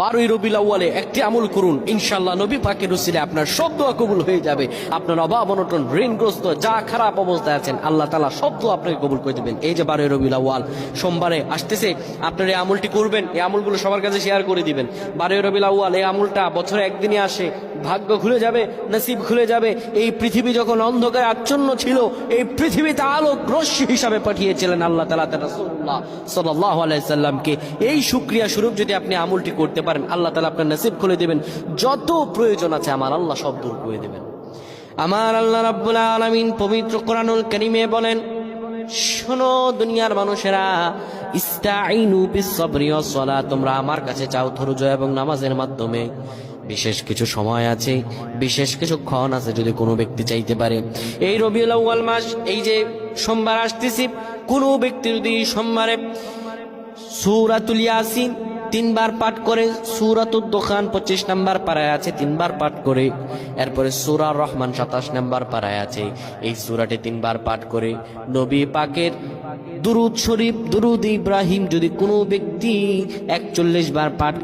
বারোই আউয়ালে একটি আমল করুন। ইনশাল্লাহ নবী পাকের রসিলে আপনার সব দোয়া কবুল হয়ে যাবে। আপনার অভাব, অনটন, ঋণগ্রস্ত, যা খারাপ অবস্থায় আছেন, আল্লাহ তালা সব দোয়া আপনাকে কবুল করে দেবেন। এই যে বারোই রবিল আউয়াল, সোমবারে আসতেছে, আপনার এই আমলটি করবেন, এই আমলগুলো সবার কাছে শেয়ার করে দিবেন। বারোই রবিল আউয়াল, এই আমলটা বছরে একদিনই আসে ভাগ্য খুলে যাবে, নসিব খুলে যাবে। এই পৃথিবী যখন অন্ধকারে আচ্ছন্ন ছিল, এই পৃথিবীতে আলোক রশ্মি হিসাবে পাঠিয়েছিলেন আল্লাহ তালা রাসূলুল্লাহ সাল্লাল্লাহু আলাইসাল্লামকে এই শুক্রিয়া স্বরূপ যদি আপনি আমলটি করতে পারেন, আল্লাহ তালা আপনার নসিব খুলে দেবেন। যত প্রয়োজন আছে আমার আল্লাহ সব দূর করে দেবেন। আমার আল্লাহ রাব্বুল আলামিন পবিত্র কোরআনুল কারীমে বলেন, শোনো দুনিয়ার মানুষেরা ইস্তাইনু বিসসবরি ওয়াস তোমরা আমার কাছে চাও ধৈর্য এবং নামাজের মাধ্যমে। বিশেষ কিছু সময় আছে, বিশেষ কিছু ক্ষণ আছে যদি কোনো ব্যক্তি চাইতে পারে। এই আউয়াল মাস, এই যে সোমবার আসতেছি, কোনো ব্যক্তি যদি সোমবারে সূরাতুল ইয়াসিন তিনবার পাঠ করে, সূরাতুদ দোকান পঁচিশ নাম্বার পাড়ায় আছে, তিনবার পাঠ করে, এরপরে সুরা রহমান সাতাশ নাম্বার পাড়ায় আছে, এই সূরাটি তিনবার পাঠ করে, নবী পাকের দুরুদ শরীফ, দুরুদ ইব্রাহিম যদি কোনো ব্যক্তি একচল্লিশ বার পাঠ